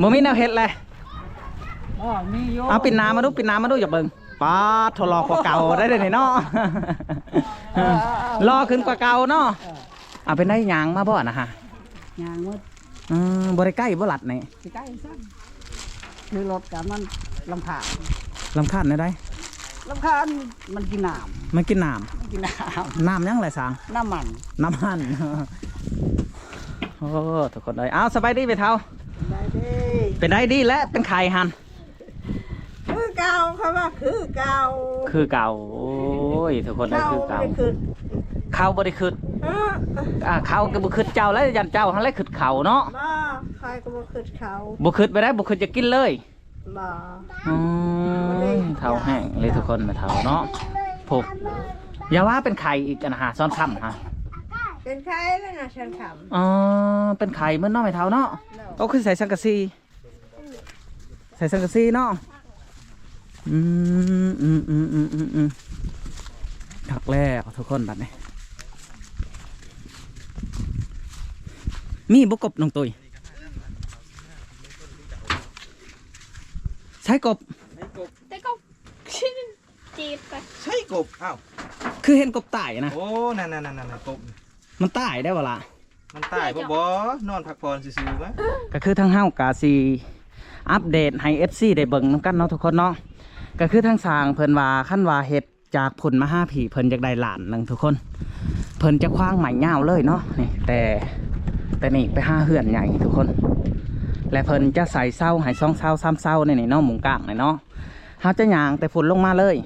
บ่มีแนวเฮ็ดเลยอ๋อมีอยู่เอาปิดน้ำมาดูปิดน้ำมาดูอย่าเบิ่งป้าดทรอกว่าเก่าได้เลยนี่เนาะรอขึ้นกว่าเก่าเนาะเออเอาเป็นได้หยางมาบ่นะฮะยางมดอืมบ่ได้ใกล้บ่หลัดนี่สิใกล้ซ้ำคือรถกับมันลำคาญลำคาญได้ได้ลำคาญมันกินน้มันกินน้ำมันกินน้ำน้ำยังไรสางำน้ำมันน้ำมันโอ้ทุกคนเลยเอาสบายดีไปเท่า ได้เด้เป็นได้ดีและเป็นไข่หันคือเก่าเขาว่าคือเก่าคือเก่าโอ้ยทุกคนเลยคือเก่าคือเขาบ่ได้ขึ้นเอออ่าเขาก็บ่ขึ้นเจ้าแล้วยันเจ้าหันเลยขึ้นเขาเนาะบ่ใครก็บ่คือเขาบ่ขึ้นไปได้บ่ขึ้นจะกินเลยบ่อืมเท่าแห้งเลยทุกคนมาเท่าเนาะผูกอย่าว่าเป็นไข่อีกอันหาซ้อนค่ำฮะ เป็นใครแล้วนะฉันขอ๋อเป็นไข่เหมื่อนเนาะไม่เท่าเนาะำก็คือใส่สังกะสีใส่สังกะสีเนาะอืมอืมอืมอืมอืมอืมถักแล้วทุกคนบัดนี้มีบกบน้องตุยใช้กบแต่ก็ชื่อจีบไป ใช่กบ อ้าว คือเห็นกบตายนะ โอ้ นั่นนั่นนั่นนั่นกบ มันตายได้เวลามันตายบ่บ่นอนพักผ่อนซื่อๆมั้ยก็คือทั้งเฮากาซีอัปเดตให้ FC ได้เบิ่งนำกันเนาะทุกคนเนาะก็คือทั้งสร้างเพิ่นว่าขั้นว่าเฮ็ดจากผลมาห้าผีเพิ่นอยากได้หลานหนึงทุกคน เพิ่นจะคว้างใหม่ยาวเลยเนาะนี่แต่แต่นี่ไปห้าเฮือนใหญ่ทุกคน และเพิ่นจะใส่เศร้าให้ซ่องเศร้าซ้ำเศร้าในนี่เนาะหมุงกลางนี่เนาะเฮาจะย่างแต่ฝุ่นลงมาเลย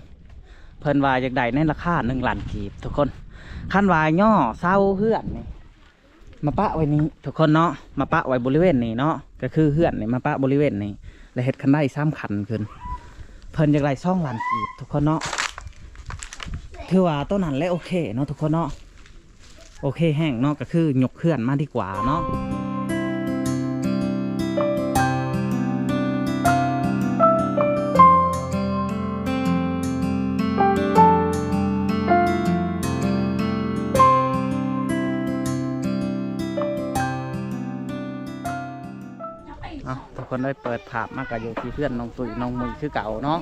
เพิ่นว่าอยากได้ในราคา1ล้านกีบทุกคน ขั้นวายย่อเศร้าเฮือนนี่มาปะไว้นี้ทุกคนเนาะมาปะไว้บริเวณนี้เนาะก็คือเฮือนนี่มาปะบริเวณนี้และเห็ดคันได้ซ้ำขันขึ้นเพิ่นอยากไรซ่องลานกีบทุกคนเนาะถือว่าต้นนั้นและโอเคเนาะทุกคนเนาะโอเคแห้งเนาะก็คือยกเพื่อนมาดีกว่าเนาะ เอาทุกคนได้เปิดภาพมากกับอยู่ที่เพื่อนน้องตุ้ยน้องมุยคือเก่าเนาะ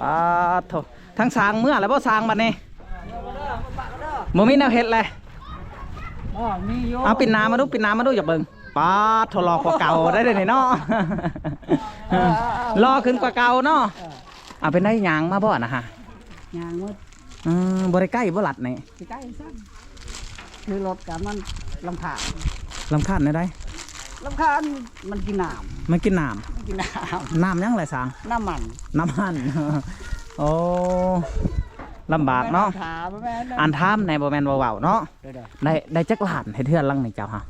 ป้าดโถทั้งสร้างเมื่อแล้วบ่สร้างบัดนี้บ่มีแนวเฮ็ดเลยอ๋อมีอยู่เอาปิดน้ำมาดูปิดน้ำมาดูอย่าเบิ่งป้าดทรอกว่าเก่าได้เลยนี่เนาะรอขึ้นกว่าเก่าเนาะเออเอาเป็นได้หยางมาบ่นะฮะยางมดอืมบ่ได้ใกล้บ่หลัดนี่สิใกล้ซ้ำคือรถกับมันลำคาญลำคาญได้ได้ ลำคาญมันกินน้มันกินน้ำมันกินน้ำน้ำยังไรสางำน้ำมันน้ำมัน โอ้ลำบากเนาะถามแม่นอันท่ามในบ่แม่นบ่เว้าเนาะเด้อเด้อได้ได้จักล้านให้เทือนลังนี่เจ้าฮะ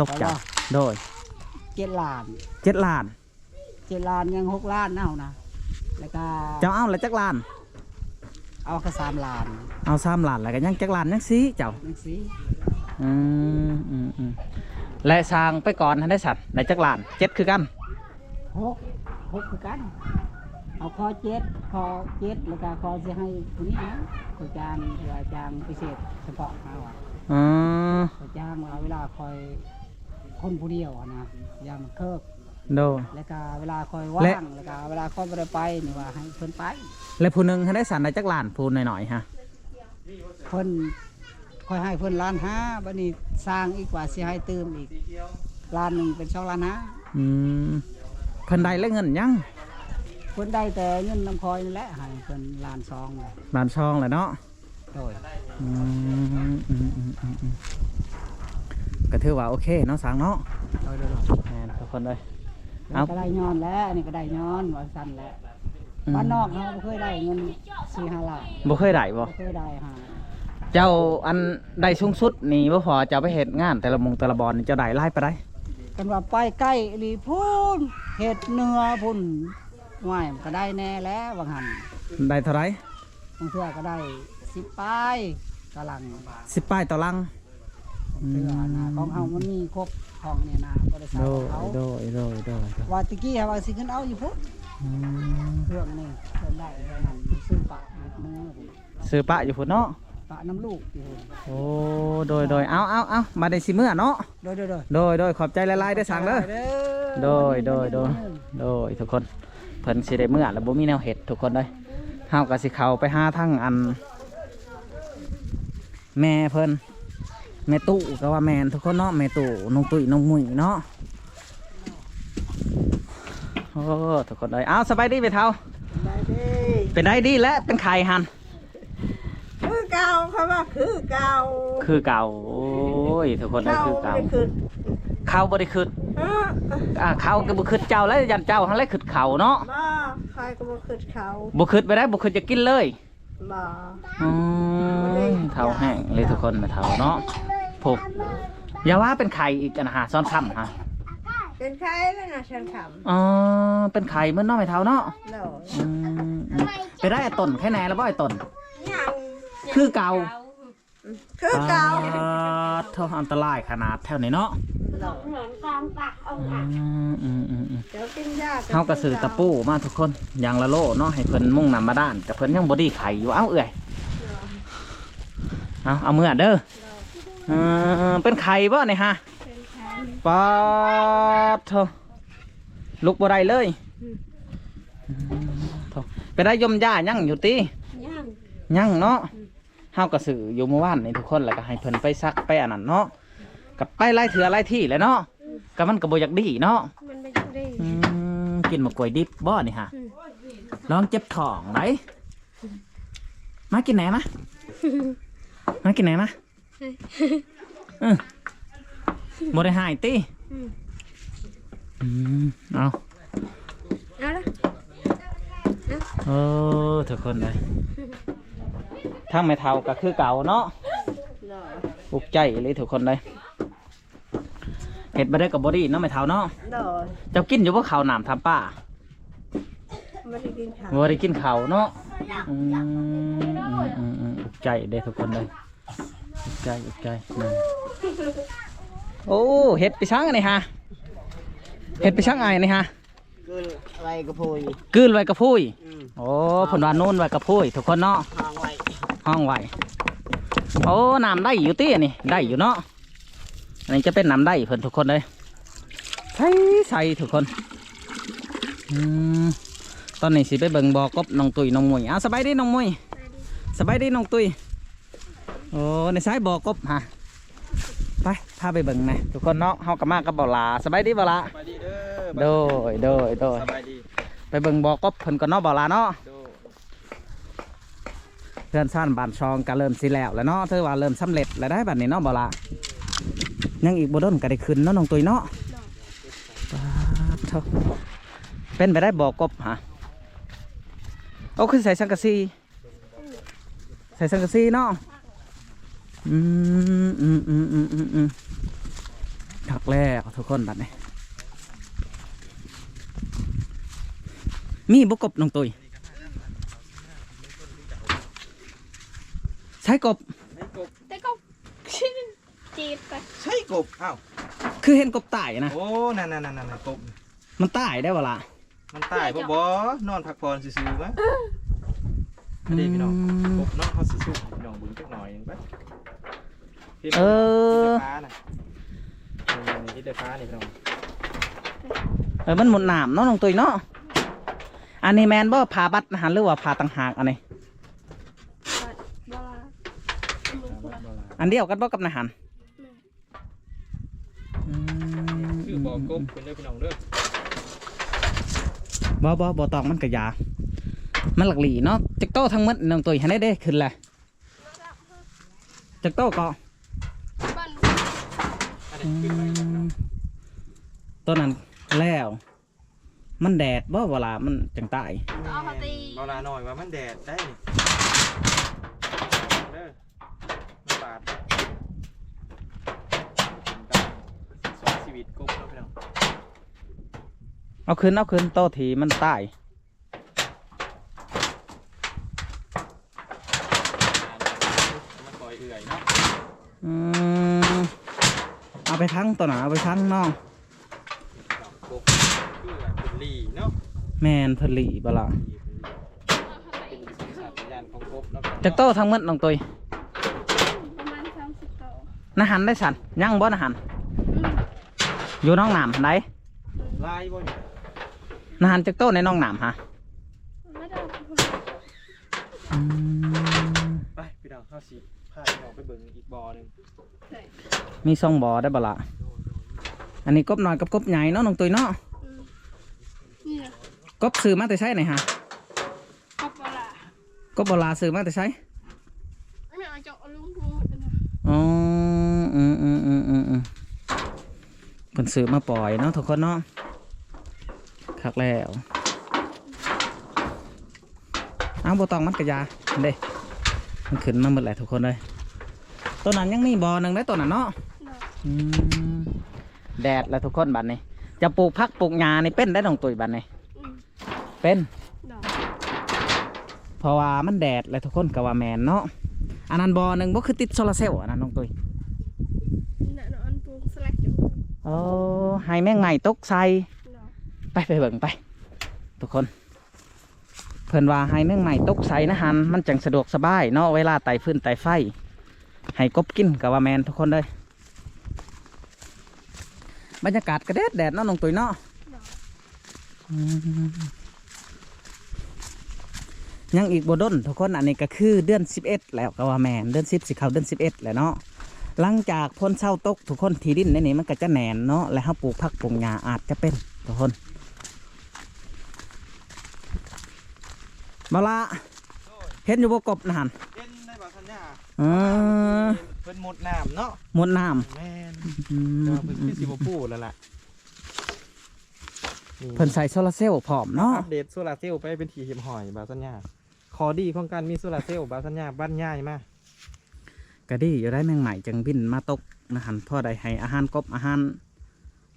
ตกเจ้าเอาล่ะโดยเจ็ดล้าน เจ็ดล้าน เจ็ดล้านยังหกล้านเน่านะแล้วก็เจ้าเอาละจักล้าน เอาแค่สามล้านเอาสามล้านแล้วก็ยังจักล้านยังสิเจ้านี่สิอืมอืมอืม และสร้างไปก่อนให้ได้สัตว์ได้จักล้านเจ็ดคือกันหกหกคือกัน เอาคอเจ็ดคอเจ็ดแล้วก็คอจะให้คนนี้นะขอจ้างเวลาจ้างพิเศษเฉพาะเขาอะอืมขอจ้างเวลาเวลาคอยคนผู้เดียวอะนะยามเคิกโดยแล้วก็เวลาคอยว่างแล้วก็เวลาคอยไม่ได้ไปนี่ว่าให้เพิ่นไป และผู้หนึ่งให้ได้สันได้จักล้านผู้หน่อยๆฮะเพิ่น คอยให้เพิ่นล้านห้าบัดนี้สร้างอีกกว่าสิให้เติมอีกล้านหนึ่งเป็นสองล้านห้าอืมเพิ่นได้และเงินยังเพิ่นได้แต่เงินน้ำคอยนี่แหละให้เพิ่นล้านสองเลยล้านช่องเลยเนาะโดยอืมอืมอืมอืมอืมก็ถือว่าโอเคเนาะสังเนาะโดยโดยโดยแม่นทุกคนเลยอันนี้ก็ได้ย้อนแล้วอันนี้ก็ได้ย้อนว่าสั้นแล้วอืมบ้านนอกเขาบ่เคยได้เงินสี่ห้าล้านบ่เคยได้บ่บ่เคยได้หา เจ้าอันได้สูงสุดนี่บ่พอเจ้าไปเฮ็ดงาน แต่ละมงแต่ละบอลนี่เจ้าได้ไล่ไปได้กันว่าไปใกล้อีหลีพุ่นเห็ดเนื้อพุ่นไหวมันก็ได้แน่แล้วบางหันได้เท่าไหร่บางเทื่อก็ได้สิบป้ายกำลังสิบป้ายต่อลังบางเทื่อนะของเฮามันมีครบของเนี่ยนะบ่ได้ใส่โดของยเขาโดยโดยโดยโดยว่าตะกี้เขาว่าสิขึ้นเอาอยู่พุ่นอืมเครื่องนี่เพิ่นได้เท่านั้นซื้อปะเนื้อพุ่นซื้อปะอยู่พุ่นเนาะ ปะน้ำลูกอยู่โอ้โดยโดยเอาเอาเอามาได้สิเมื่อเนาะโดยโดยโดยโดยโดยขอบใจหลายๆเด้อสั่งเด้อ โดยโดยโดยโดยทุกคนเพิ่นสิได้เมื่อแล้วบ่มีแนวเห็ดทุกคนเลยเฮาก็สิเข้าไปหาทั้งอัน แม่เพิ่นแม่ตู้ก็ว่าแม่นทุกคนเนาะแม่ตู้น้องตุ้ยน้องมุ้ยเนาะโอ้ทุกคนเลยเอาสบายดีไปเท่าได้เด้เป็นได้ดีและเป็นไข่หันคือ เก่าเขาว่าคือเก่าคือเก่าโอ้ยทุกคนเลยคือเก่าคือเข้าบ่ได้ขึ้นเอออ่าเข้าก็บ่ขึ้นเจ้าแล้วยันเจ้าหันเลยขึ้นเขาเนาะบ่ใครก็บ่คือเขาบ่ขึ้นไปได้บ่ขึ้นจะกินเลยบ่อืมเท่าแห้งเลยทุกคนมาเท่าเนาะผูกอย่าว่าเป็นไข่อีกอันหาซ้อนค่ำฮะเป็นใครแล้วนะฉันขอ๋อเป็นไข่เหมื่อนเน้องไม่เท่าเนาะำเนาะอืมอืมไปได้ไอ้ต้นแค่ไหนแล้วบ่ไอ้ต้นยัง คือเก่าคือเก่าอ่าเท่าอันตรายขนาดแถวนี้เนาะเนาะอืมอืมอืมอืมเดี๋ยวกินยาเฮากระสือตะปูมาทุกคนอย่างละโลเนาะให้เพิ่นมุ่งนำมาด้านแต่เพิ่นยังบ่ได้ไข่อยู่เอ้าเอื่อยเอาเอามือเด้อเออเป็นไข่บ่เนี่ยฮะปาดเถอะลุกบ่ได้เลยเถอะไปได้ยมย่ายังอยู่ติย่างยังเนาะ เฮากระสืออยู่เมื่อวานนี่ทุกคนแล้วก็ให้เพิ่นไปซักไปอันนั้นเนาะกับไปไล่เถื่อไล่ที่แหล้วเนาะก็มันก็บ่อยากดีเนาะมันไม่ได้อืมกินมะกล้วยดิบบ่นี่ฮะลองเจ็บท้องไหนมากินไหนมามากินไหนมาเออบ่ได้หายติอืมเอาเอาละเออทุกคนเลย ทั้งไม่เท่าก็คือเก่าเนาะเนาะอุกใจเลยทุกคนเลยเห็ดมาได้กับบอดี้เนาะไม่เท่าเนาะเนาะเจ้ากินอยู่ว่าข้าวหนามทำป้าไม่ได้กินข้าวบ่ได้กินข้าวเนาะอืมอืมอืมอืมอุกใจเด้ทุกคนเลยอุกใจอุกใจนั่นโอ้เห็ดไปช่างอันนี้ฮะเห็ดไปช่างไอ้นี่ฮะคืออะไรก็พูยกลืนไว้กระพุ้ยอืมโอ้ผลวานนู่นไว้กระพุ้ยทุกคนเนาะทางไว้ ห้องไว้โอ้น้ำได้อยู่ตี้นี่ได้อยู่เนาะอันนี้จะเป็นน้ำได้เพิ่นทุกคนเลยใส่ใส่ทุกคนอืมตอนนี้สิไปเบิ่งบอกบน้องตุยน้องมุยเอาสบายดีน้องมุยสบายดีน้องตุยโอ้ในสายบอกบฮะไปพาไปเบิ่งหนะทุกคนเนาะเฮากลับมากับบ่าวหลาสบายดีบ่าวหลาสบายดีเด้อโดยโดยโดยสบายดีไปเบิ่งบอกบเพิ่นก็เนาะบ่าวหลาเนาะโด เพื่อนซ่านบานชองก็เริ่มสิแล้วแล้วเนาะเธอว่าเริ่มสำเร็จแล้วได้บัดนี้เนาะบ่ละยังอีกบ่ดนก็ได้ขึ้นเนาะน้องตุยเนาะเป็นไปได้บ่กบฮะโอ้คือใส่สังกะสีใส่สังกะสีเนาะอืมอืมอืมอืมอืมอืมถักแล้วทุกคนบัดนี้มีบ่กบน้องตุย ใช้กบ ใช้กบแต่ก็ชิ้นจีบไปใช้กบอ้าวคือเห็นกบตายนะ โอ้นั่นนั่นนั่นนั่นกบ มันตายได้เวลามันตายบ่บ่นอนพักผ่อนซื่อๆมั้ยอันนี้พี่น้องกบเนาะเฮาสิสู้พี่น้องเบิ่งจักหน่อยหนึงไปเออฟ้าน่ะนี่ที่เดือฟ้านี่พี่น้องเออมันหมดหนามเนาะน้องตุยเนาะ อันนี้แมนบ่ผ่าบัตรอาหารหรือว่าผ่าต่างหากอันนี้ บัดบลา อันเดียวกันบ่กับอาหารอืมคือบ่อกบเพิ่นเด้อพี่น้องเด้อบ่บ่บ่ตองมันกระยา มันหลักหลีเนาะจักโตทั้งหมดน้องตุยให้ได้เด้ขึ้นแหละจักโตก็บันอันนี้คืออะไรครับพี่น้องต้นนั้นแล้ว มันแดดบ่เวลามันจังตายเอาเขาตีเวลาหน่อยว่ามันแดดได้นี่เด้อมันบาดสองชีวิตกบเนาะพี่น้อง เอาขึ้นเอาขึ้นโตทีมันตายมันปล่อยเอื่อยเนาะอืมเอาไปทั้งตัวหนาเอาไปทั้งน้องกบคือเป็นลีเนาะแมนเพนลีบละเป็นสัญชาตญาณของกบเนาะจักโตทั้งหมดน้องตุยนาหันได้สันยังบ่นาหันอืมอยู่น้องหนามไหน ลายบ่อยู่ นาหันจักโต้ในน้องหนามฮะไม่ได้อืมไปพี่น้องเข้าสิพาพี่น้องไปเบิ่งอีกบ่อหนึงมีซองบอได้บ่ละอันนี้กบน้อยกับกบใหญ่เนาะน้องตุยเนาะอืมนี่นะกบซื้อมาแต่ใช้ไหนฮะกับเวลากบโบราซื้อมาแต่ใช้ไม่เอาเจาะลุงพูดนะอ๋ออืมอืมอืมอืมอืมเพิ่นซื้อมาปล่อยเนาะทุกคนเนาะ คักแล้วเอาบ่ต้องมันกระยาเด้มันขึ้นมาหมดแหละทุกคนเลยตัวนั้นยังมีบ่อหนึ่งได้ตัวนั้นเนาะเนาะอืมแดดแล้วทุกคนบัดนี้ จะปลูกพักปลูกหญ้านี่เป็นได้น้องตุยบัดนี้อืมเป็นเนาะเพราะว่ามันแดดแล้วทุกคนก็ว่าแมนเนาะอันนั้นบ่อหนึ่งบ่คือติดโซลาร์เซลล์อันนั้นน้องตุยนี่นะนอนปรุงสลักอยู่โอ้ให้แม่งใหม่ตกใส่เนาะ ไปไปเบิ่งไป ทุกคน เพิ่นว่าให้แม่งใหม่ตกใส่นะฮันมันจังสะดวกสบายเนาะเวลาไต่พื้นไต่ไฟ ให้กบกินกับว่าแมนทุกคนเลยบรรยากาศกระเด็ดแดดเนาะน้องตุยเนาะยังอีกบดนทุกคนอันนี้ก็คือเดือน 11 แล้วก็ว่าแมนเดือน 10สิเขาเดือน 11แหละเนาะหลังจากพ้นเช่าตกทุกคนที่ดินในนี้มันก็จะแหนนเนาะและเฮาปลูกผักปลูกหญ้าอาจจะเป็นทุกคน มาละเห็นอยู่บ่กบนะฮันเย็นได้บ่ทันยาเออเพิ่นหมดน้ำเนาะหมดน้แม่นำอืมก็เพิ่นคือสิบ่พูดแล้วล่ะนี่เพิ่นใส่โซลาร์เซลล์พร้อมเนาะอัปเดตโซลาร์เซลล์ไปเป็นทีเห็มหอยบาสัญญาขอดีของการมีโซลาร์เซลล์บาสัญญาบ้านง่ายมากก็ดีอยู่ได้แมงใหม่จังบินมาตกนะฮันพ่อได้ให้อาหารกบอาหาร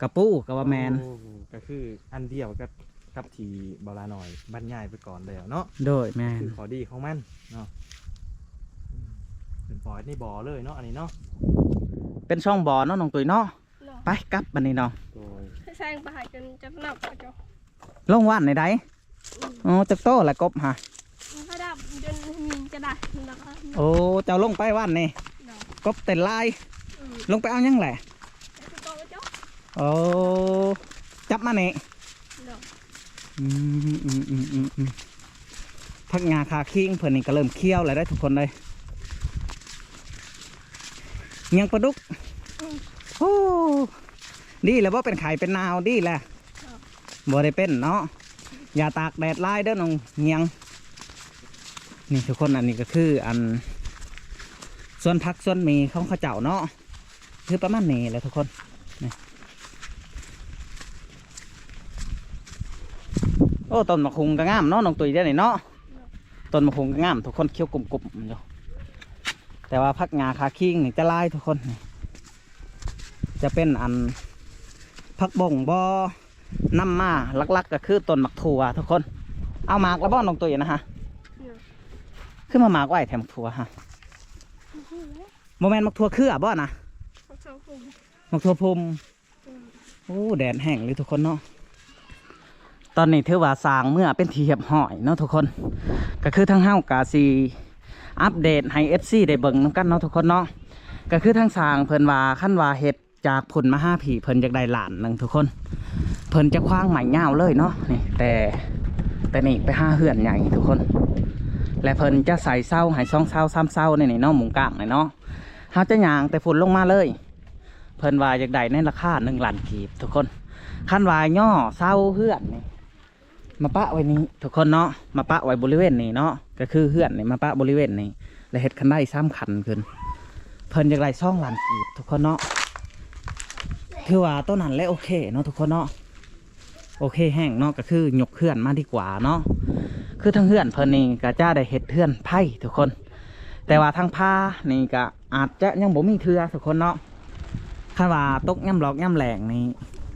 กระปูกับว่าแมนโอ้โหก็คืออันเดียวกับ กับทีบาลาหน่อยบ้านง่ายไปก่อนแล้วเนาะโดยแมนคือขอดีของมันเนาะอืมเป็นปล่อยในบ่อเลยเนาะอันนี้เนาะเป็นช่องบ่อเนาะน้องตุยเนาะเนาะไปกลับบันนี้เนาะโดยให้แซงไปหาจนจะหนับอะเจ้าลงว่านในใดอ๋อจักโตแหละกบฮะถ้าดับจนมีจะได้นะคะโอ้เจ้าลงไปว่านนี่เนาะกบเต็นลายอืมลงไปเอายังแหละแล้วก็เจ้าโอ้จับมานี่เน พักงาคาคิงเพิ่นนี่ก็เริ่มเคี้ยวแล้วได้ทุกคนเลยเงียงปลาดุกโอ้ดีแล้วว่าเป็นไข่เป็นนาวดีแหละบ่ได้เป็นเนาะอย่าตากแดดลายเด้อน้องเงียง นี่ทุกคนอันนี้ก็คืออัน ส่วนพักส่วนมีของเข้าเจ้าเนาะคือประมาณนี้แหละทุกคนนี่ โอ้ต้นมะคุงก็งามเนาะน้องตุยเด้อนี่เนาะต้นมะคุงก็งามทุกคนเคี้ยวกลุ่มๆอยู่แต่ว่าพักงาคาคิงนี่จะลายทุกคนนี่จะเป็นอันพักบ่งบอน้ำมาลักๆก็คือต้นมักถั่วทุกคน เอามากแล้วบ่น้องตุยนะฮะเนาะขึ้นมาหมากไว้แถมมักถั่วฮะโมเมนต์มักถั่วคืออะบ่นะเขาชอบพูดมักถั่วพุมอืมโอ้แดดแห้งเลยทุกคนเนาะ ตอนนี้ถือว่าสร้างเมื่อเป็นทีเหียบหอยเนาะทุกคน ก็คือทั้งเฮ้ากาซีอัปเดตให้ FC ได้เบิ่งนํกันเนาะทุกคนเนาะก็คือทั้งสร้างเพิ่นว่าขั้นว่าเฮ็ดจากผลมาห้าผีเพิ่นอยากได้หลานหนึ่งทุกคน เพิ่นจะคว้างใหม่ยาเลยเนาะนี่แต่แต่นี่ไปห้าเหือนใหญ่ทุกคน และเพิ่นจะใส่เศร้าให้ซองเศร้าซ้ำเศร้าในนี่เนาะหมุงกลางนี่เนาะเฮาจะยางแต่ฝุ่นลงมาเลย เพิ่นว่าอยากได้ในราคาหนึ่งล้านกีบทุกคนขั้นว่าย่อเศร้าเฮือนนี่ มาปะไว้นี้ทุกคนเนาะมาปะไว้บริเวณนี้เนาะก็คือเฮือนนี่มาปะบริเวณนี้และเฮ็ดคันได้ซ้ำคันขึ้น เพิ่นอยากได้ซ่องล้านกีบทุกคนเนาะถือว่าต้นนั้นและโอเคเนาะทุกคนเนาะโอเคแห้งเนาะก็คือยกเฮือนมาดีกว่าเนาะคือทั้งเฮือนเพิ่นนี่ก็จะได้เฮ็ดเฮือนไผ่ทุกคน แต่ว่าทางผ้านี่ก็อาจจะยังบ่มีเทือทุกคนเนาะคาดว่าตกย่ำหลอกย่ำแหลงนี่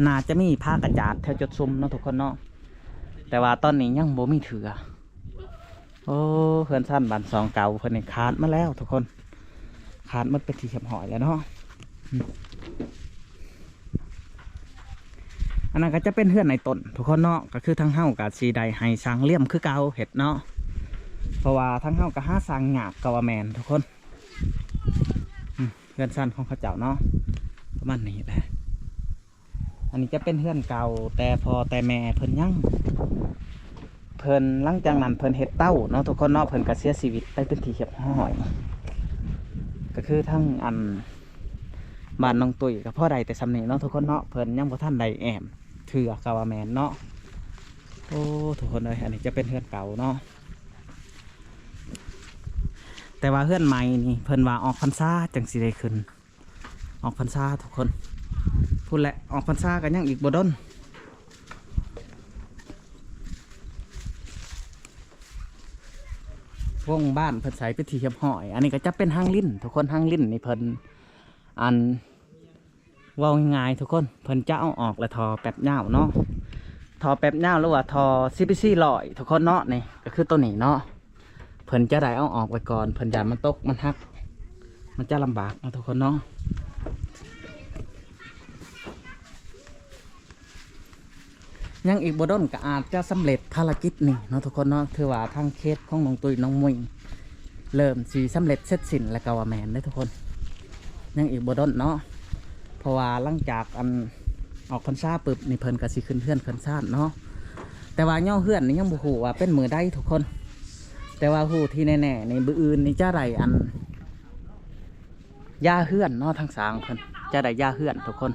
น่าจะมีผ้ากระจาดแถวจุดซุ่มเนาะทุกคนเนาะ แต่ว่าตอนนี้ยังบ่มีเถือโอ้เพื่อนสั้นบันสองเก่าเพื่อนนี่ขาดมาแล้วทุกคนขาดมันเป็นที่เข็มหอยแล้วเนาะอันนั้นก็จะเป็นเพื่อนในตนทุกคนเนาะก็คือทั้งเฮ้ากับสีใดให้สร้างเลี่ยมคือเก่าเห็ดเนาะเพราะว่าทั้งเฮ้ากับห้าสางหยาบกบว่าแมนทุกคนเพื่อนสั้นของเขาเจ้าเนาะประมาณนี้แหละอันนี้จะเป็นเพื่อนเก่าแต่พอแต่แม่เพิ่นยั่ง เพิ่นหลังจากนั้นเพิ่นเฮ็ดเต้าเนาะทุกคนเนาะเพิ่นก็เสียชีวิตไปเป็นที่เรียบร้อย ก็คือทั้งอันบ้านน้องตุ้ยกับพ่อใดแต่สำเนีเนาะทุกคนเนาะเพิ่นยังบ่ท่านใดแอมเถื่อกาวาแมนเนาะโอ้ทุกคนเลยอันนี้จะเป็นเพื่อนเก่าเนาะแต่ว่าเพื่อนใหม่นี่เพิ่นว่าออกพรรษาจังสิได้ขึ้น ออกพรรษาทุกคนพูดแหละออกพรรษากันยังอีกบ่ดน วงบ้านเพิ่นใส่พิธีเฮียบหอย อันนี้ก็จะเป็นห้างลิ้นทุกคนห้างลิ้นนี่เพิ่นอันว่าง่ายๆทุกคนเพิ่นจะเอาออกและทอแป๊บเน่าเนาะทอแป๊บยาหรือว่าทอซิปิซี่ลอย ทุกคนเนาะนี่ก็คือตัวนี้เนาะเพิ่นจะได้เอาออกไปก่อนเพิ่นยันมันตกมันหัก มันจะลำบากนะทุกคนเนาะ ยังอีกบดนก็อาจจะสำเร็จภารกิจนี่เนาะทุกคนเนาะถือว่าทางเคสของน้องตุยน้องมุยเริ่มสีสำเร็จเสร็จสิ้นแล้วก็ว่าแมนได้ทุกคน ยังอีกบดนเนาะเพราะว่าหลังจากอันออกพรรษาปึ๊บนี่เพิ่นก็สิขึ้นเพื่อนขึ้นซ่านเนาะแต่ว่าย่อเพื่อนนี่ยังบ่ฮู้ว่าเป็นมือได้ทุกคน แต่ว่าฮู้ที่แน่ๆในบืออื่นนี่จะได้อันยาเฮือนเนาะทางสางเพิ่นจะได้ย่าเฮือนทุกคน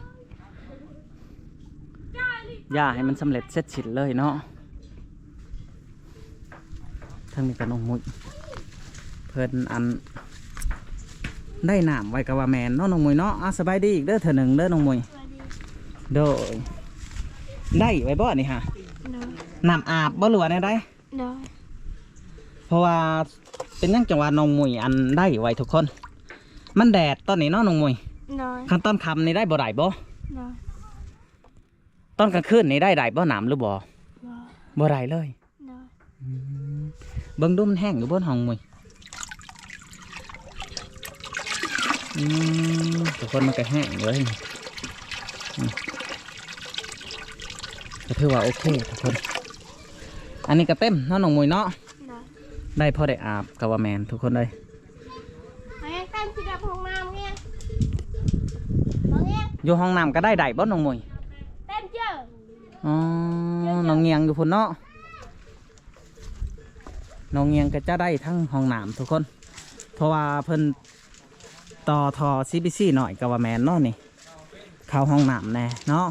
ย่าให้มันสำเร็จเสร็จสิ้นเลยเนาะทั้งนี้ก็น้องมุยเพิ่นอันได้น้ำไว้กับว่าแมนเนาะน้องมุยเนาะอะสบายดีอีกเด้อเถอหนึ่งเด้อน้องมุยสวัสดีโดยได้ไว้บ่นี่ฮะโดยน้ำอาบบ่หรือว่าแนวใดโดยเพราะว่าเป็นหยังจังหวะน้องมุยอันได้ไว้ทุกคน มันแดดตอนนี้เนาะน้องมุยโดยขั้นตอนคำนี่ได้บ่ได้บ่โดย ตอนกลางคืนนี่ได้ได้บ่หนามหรือบ่โดยบ่ได้เลยโดยเบิ่งดูมันแห้งอยู่บนห้องมุยอืมทุกคนมันก็แห้งเลยอืมก็ถือว่าโอเคทุกคน อันนี้ก็เต็มเนาะน้องมุยเนาะโดยได้พอได้อาบกับว่าแมนทุกคนเลยไอ้แต้มสีดำของน้ำเนี่ยมองเนี่ยอยู่ห้องน้ำก็ได้ได้บ่น้องมุยเต้มเจอ อ๋อน้องเงียงอยู่พุ่นเนาะน้องเงียงก็จะได้ทั้งห้องน้ำทุกคน เพราะว่าเพิ่นต่อทอซีบีซีหน่อยกับว่าแมนเนาะนี่ เข้าห้องน้ำแน่เนาะ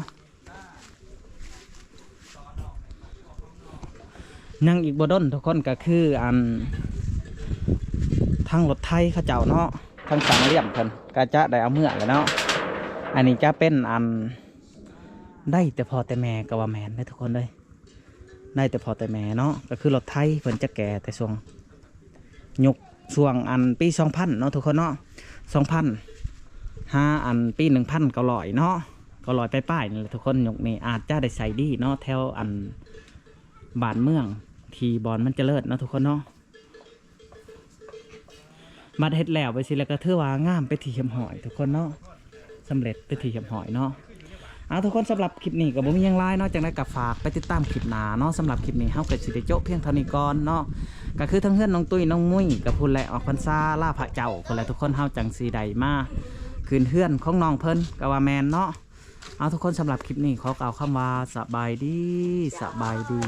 ยังอีกบดนทุกคนก็คืออันทางรถไทยเขาเจ้าเนาะทางสังเลี่ยมเพิ่นก็จะได้เอาเมื่อเลยเนาะอันนี้จะเป็นอัน ได้แต่พอแต่แม่ก็ว่าแมนได้ทุกคนเลยได้แต่พอแต่แม่เนาะก็คือรถไทยเพิ่นจะแก่แต่ช่วงยุกช่วงอันปีสองพันเนาะทุกคนเนาะสองพันห้าอันปีหนึ่งพันก็ลอยเนาะก็ลอยไปป้ายนี่แหละทุกคนยุกนี่อาจจะได้ใส่ดีเนาะแถวอันบานเมืองทีบอลมันจะเลิศเนาะทุกคนเนาะบัดเฮ็ดแล้วไปสิแล้วก็ถือว่างามไปที่เข็มหอย ทุกคนเนาะสำเร็จไปที่เข็มหอยเนาะ เอาทุกคนสำหรับคลิปนี้ก็บ่มียังไลน์เนาะจังได้กับฝากไปติดตามคลิปหน้าเนาะสำหรับคลิปนี้เฮาก็สิได้โจะเพียงเท่านี้ก่อนเนาะก็คือทั้งเพื่อนน้องตุ้ยน้องมุ้ยกับพุ่นแหละออกพรรษาล่าพระเจ้าพุ่นแหละทุกคนเฮาจังสีใดมาคืนเพื่อนของน้องเพิ่นก็ว่าแมนเนาะเอาทุกคนสำหรับคลิปนี้ขอกล่าวคำว่าสบายดีสบายดี